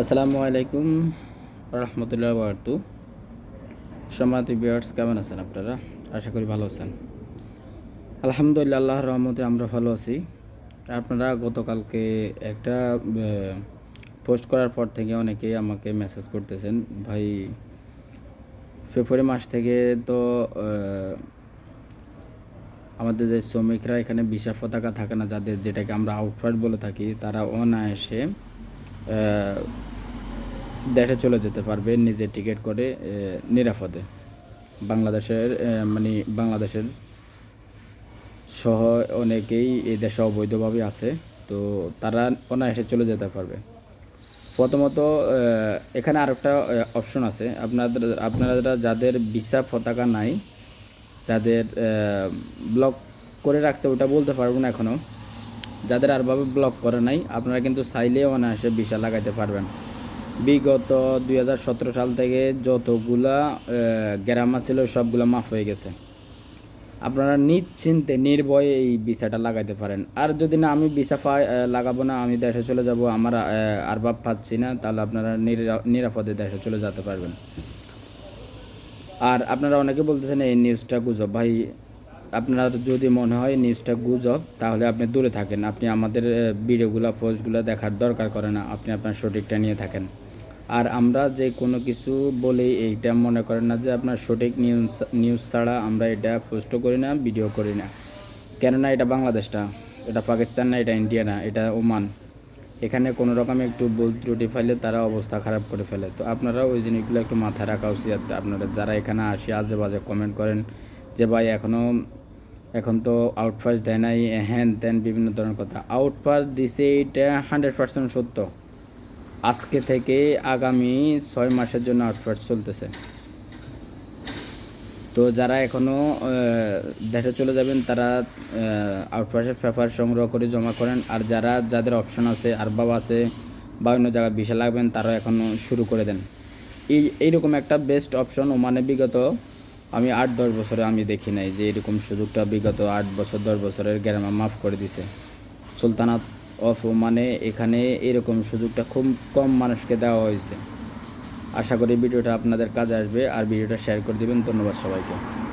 আসসালামু আলাইকুম রহমতুল্লাহ বারতু সম্মানিত বিয়ার্স কেমন আছেন আপনারা? আশা করি ভালো আছেন। আলহামদুলিল্লাহ আল্লাহ রহমতে আমরা ভালো আছি। আপনারা গতকালকে একটা পোস্ট করার পর থেকে অনেকেই আমাকে মেসেজ করতেছেন, ভাই, ফেব্রুয়ারি মাস থেকে তো আমাদের যে শ্রমিকরা এখানে বিশা পতাকা থাকে না, যাদের যেটাকে আমরা আউটফাইট বলে থাকি, তারা অনায়াসে দেশে চলে যেতে পারবে নিজে টিকিট করে নিরাপদে। বাংলাদেশের মানে বাংলাদেশের সহ অনেকেই এই দেশে অবৈধভাবে আছে, তো তারা অনায়াসে চলে যেতে পারবে। প্রথমত এখানে আরেকটা অপশন আছে। আপনাদের, আপনারা যাদের ভিসা পতাকা নাই, যাদের ব্লক করে রাখছে, ওটা বলতে পারব না এখনও যাদের আরভাবে ব্লক করে নাই আপনারা কিন্তু চাইলে অনায়াসে ভিসা লাগাইতে পারবেন। বিগত দুই হাজার সতেরো সাল থেকে যতগুলা গ্রামা ছিল সবগুলো মাফ হয়ে গেছে। আপনারা নিশ্চিন্তে নির্ভয়ে এই ভিসাটা লাগাইতে পারেন। আর যদি না আমি ভিসা আহ, লাগাবো না আমি দেশে চলে যাব আমার আহ, আর ভাব পাচ্ছি না তাহলে আপনারা নিরা- নিরাপদে দেশে চলে যেতে পারবেন। আর আপনারা অনেকে বলতেছেন এই নিউজটা গুজব। ভাই আপনার যদি মনে হয় নিউজটা গুজব, তাহলে আপনি দূরে থাকেন। আপনি আমাদের ভিডিওগুলো, পোস্টগুলো দেখার দরকার করে না। আপনি আপনার সঠিকটা নিয়ে থাকেন। আর আমরা যে কোনো কিছু বলেই এইটা মনে করেন না যে আপনার সঠিক নিউজ নিউজ ছাড়া আমরা এটা পোস্টও করি না, ভিডিও করি না। কেননা এটা বাংলাদেশটা, এটা পাকিস্তান না, এটা ইন্ডিয়া না, এটা ওমান। এখানে কোনো রকম একটু ভুল ত্রুটি ফেলে তারা অবস্থা খারাপ করে ফেলে। তো আপনারা ওই জিনিসগুলো একটু মাথায় রাখা উচিত। আপনারা যারা এখানে আসে আজে বাজে কমেন্ট করেন যে, ভাই এখনও এখন তো আউটপাস দেয় নাই হ্যান ত্যান বিভিন্ন ধরনের কথা। আউটপাস দিছে এটা হান্ড্রেড পার্সেন্ট সত্য। আজকে থেকে আগামী ছয় মাসের জন্য আউটপাস চলতেছে। তো যারা এখনও দেশে চলে যাবেন, তারা আউটপাসের পেপার সংগ্রহ করে জমা করেন। আর যারা, যাদের অপশন আছে আরবাব আছে, বা অন্য জায়গায় ভিসা লাগবেন তারা এখনও শুরু করে দেন। এই, এইরকম একটা বেস্ট অপশন ওমানে বিগত আমি আট, দশ বছরে আমি দেখি নাই যে এরকম সুযোগটা বিগত আট বছর, দশ বছরের গ্রামে মাফ করে দিছে। সুলতানাত অফ মানে এখানে এরকম সুযোগটা খুব কম মানুষকে দেওয়া হয়েছে। আশা করি ভিডিওটা আপনাদের কাজে আসবে। আর ভিডিওটা শেয়ার করে দেবেন। ধন্যবাদ সবাইকে।